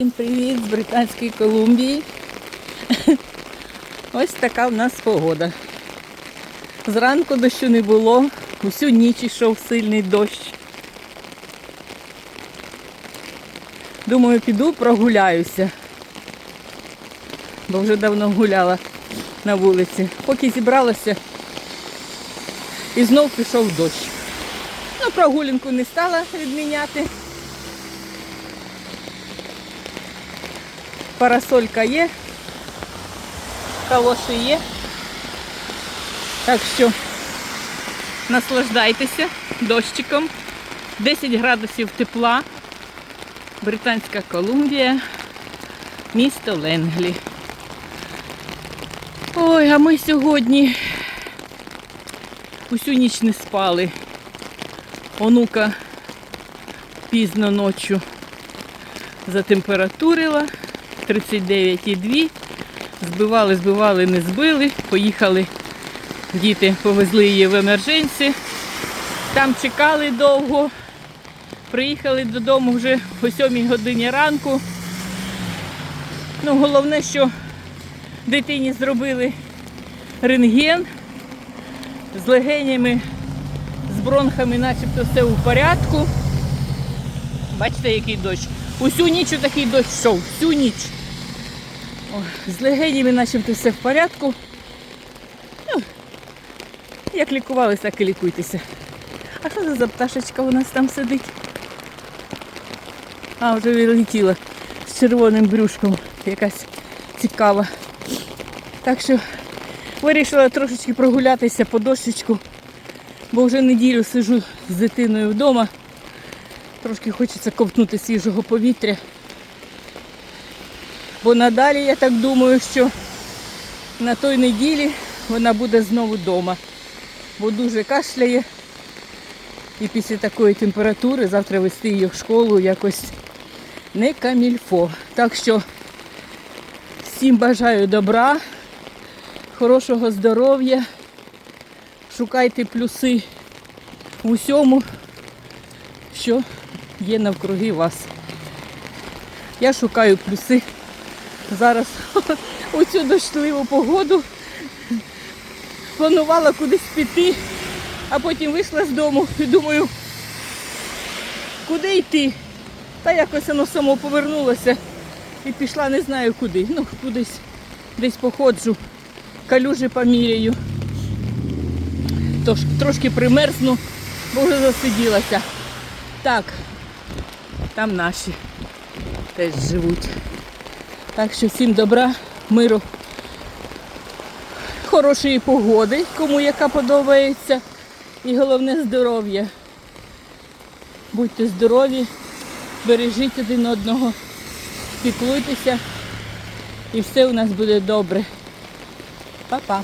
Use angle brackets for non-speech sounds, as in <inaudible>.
Всім привіт з Британської Колумбії. Ось така в нас погода. Зранку дощу не було, усю ніч йшов сильний дощ. Думаю, піду прогуляюся, бо вже давно гуляла на вулиці. Поки зібралася і знов пішов дощ. Ну, прогулянку не стала відміняти. Парасолька є, калоші є. Так що наслаждайтеся дощиком. 10 градусів тепла. Британська Колумбія, місто Ленглі. Ой, а ми сьогодні усю ніч не спали. Онука пізно ночі затемпературила. 39,2. Збивали, збивали, не збили. Поїхали. Діти повезли її в емердженсі. Там чекали довго. Приїхали додому вже о 7 годині ранку. Ну, головне, що дитині зробили рентген з легенями, з бронхами, начебто все в порядку. Бачите, який дощ. Усю ніч такий дощ йшов, всю ніч. О, з легенями начебто все в порядку. Ну, як лікувалися, так і лікуйтеся. А що це за пташечка у нас там сидить? А, вже вилетіла з червоним брюшком. Якась цікава. Так що вирішила трошечки прогулятися по дощечку, бо вже неділю сижу з дитиною вдома. Трошки хочеться ковтнути свіжого повітря. Бо надалі я так думаю, що на той неділі вона буде знову вдома. Бо дуже кашляє. І після такої температури завтра вести її в школу якось не камільфо. Так що всім бажаю добра, хорошого здоров'я. Шукайте плюси в усьому, що є навкруги вас. Я шукаю плюси зараз <laughs> у цю дощливу погоду. Планувала кудись піти, а потім вийшла з дому і думаю, куди йти? Та якось воно само повернулося і пішла не знаю куди. Ну, кудись десь походжу, калюжі поміряю. Тож трошки примерзну, бо вже засиділася. Так, там наші теж живуть. Так що всім добра, миру, хорошої погоди, кому яка подобається. І головне здоров'я. Будьте здорові, бережіть один одного, піклуйтеся і все у нас буде добре. Па-па.